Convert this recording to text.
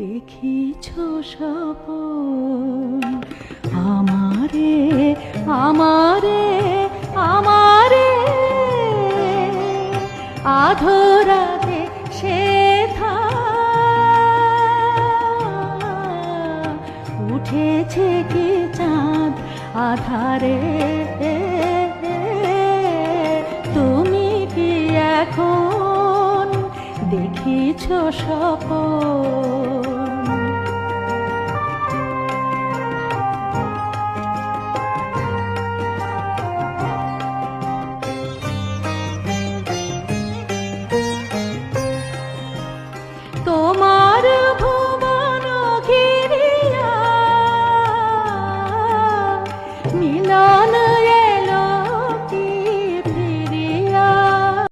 দেখিছ স্বপন। আমারে আমারে আমারে আধরাতে সে উঠেছে কি চাঁদ আধারে? তুমি কি এখন দেখিছ সপন